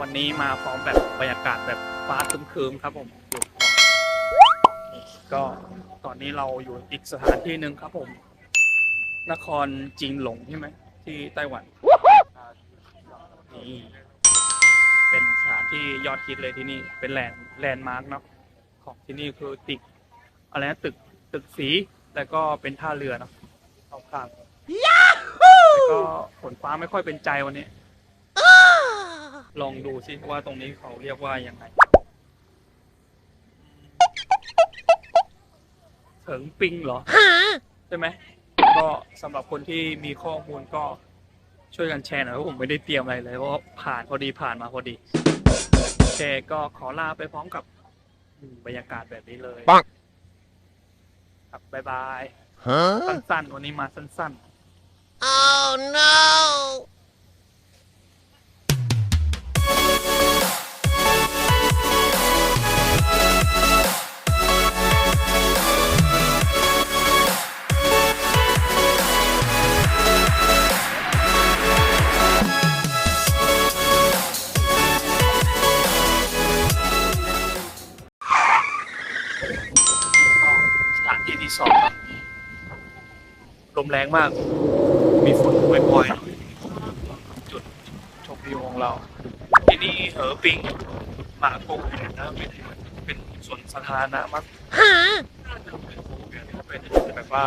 วันนี้มาพร้อมแบบบรรยากาศแบบฟ้าครึมๆครับผมอยู่ก็ตอนนี้เราอยู่อีกสถานที่หนึ่งครับผม นครจิงหลงใช่ไหมที่ไต้หวันนี่เป็นสถานที่ยอดฮิตเลยที่นี่เป็นแลนด์แลนด์มาร์กเนาะของที่นี่คือตึกอะไรนะตึกตึกสีแล้วก็เป็นท่าเรือเนาะเอาข้างแต่ก็ฝนฟ้าไม่ค่อยเป็นใจวันนี้ ลองดูสิว่าตรงนี้เขาเรียกว่ายังไงเถิงปิงเหรอใช่ไหม ก็สำหรับคนที่มีข้อมูลก็ช่วยกันแชร์หน่อยเพราะผมไม่ได้เตรียมอะไรเลยเพราะว่าผ่านพอดีผ่านมาพอดีโอเคก็ขอลาไปพร้อมกับอืมบรรยากาศแบบนี้เลยปัง ครับบ๊ายบาย Huh? สั้นๆวันนี้มาสั้น Oh สถานที่ที่สองครับลมแรงมาก มีฝนปล่อยๆหน่อยจุดชมวิวของเรา ที่นี่เหอปิงหมากงนะเป็นเป็นสวนสาธารณะมาก Huh? เป็นแบบว่า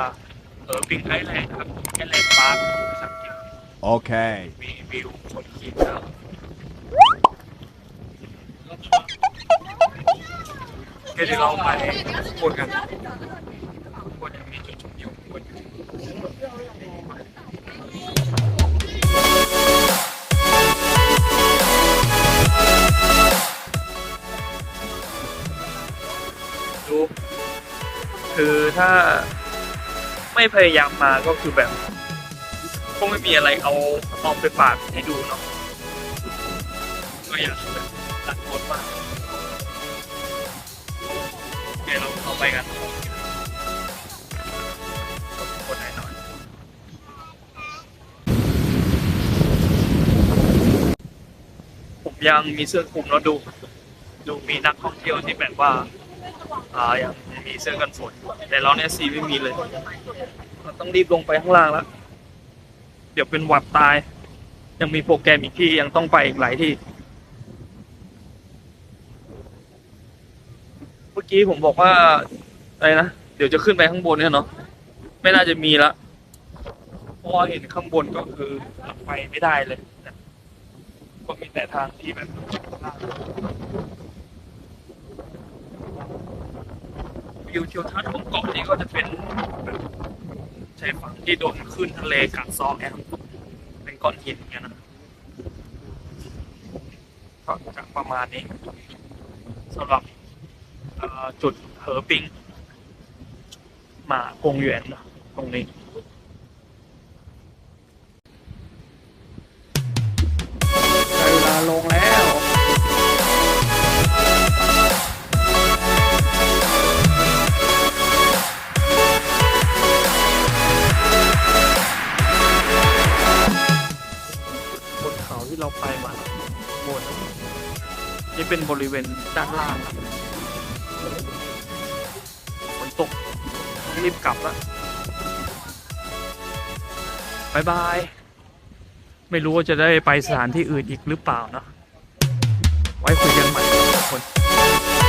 เหอปิงไอแลนด์ครับไอแลนด์ปาร์คภาษาอังกฤษ Okay. มีวิวสดขีดแล้วเดี๋ยวเราไปข้างบนกันข้างบนยังมีจุ ดูคือถ้าไม่พยายามมาก็คือแบบก็ไม่มีอะไรเอาเอาไปฝากให้ดูเนาะก็อยากแบบตัดบทมากเดี๋ยวเราเอาไปกัน ยังมีเสื้อคลุมแล้วดู ดูมีนักท่องเที่ยวที่แบบว่า อ่ายังมีเสื้อกันฝน แต่เราเนี่ยสีไม่มีเลยเราต้องรีบลงไปข้างล่างแล้ว เดี๋ยวเป็นหวัดตาย ยังมีโปรแกรมอีกที่ยังต้องไปอีกหลายที่ เมื่อกี้ผมบอกว่าอะไรนะ เดี๋ยวจะขึ้นไปข้างบนเนี่ยเนาะ ไม่น่าจะมีละเพราะเห็นข้างบนก็คือไปไม่ได้เลย ก็มีแต่ทางที่แบบวิวทิวทัศน์ของเกาะนี้ก็จะเป็นชายฝั่งที่โดนขึ้นทะเลกัดซอกแอมเป็นก้อนหินเงี้ยนะก็จะประมาณนี้สำหรับจุดเหอปิงหมากงเหวียนนตรงนี้ ลงแล้วบนเขาที่เราไปมาบนนี่เป็นบริเวณด้านล่างฝนตกรีบกลับล้วบายบาย ไม่รู้ว่าจะได้ไปสถานที่อื่นอีกหรือเปล่าเนาะไว้คุยกันใหม่ทุกคน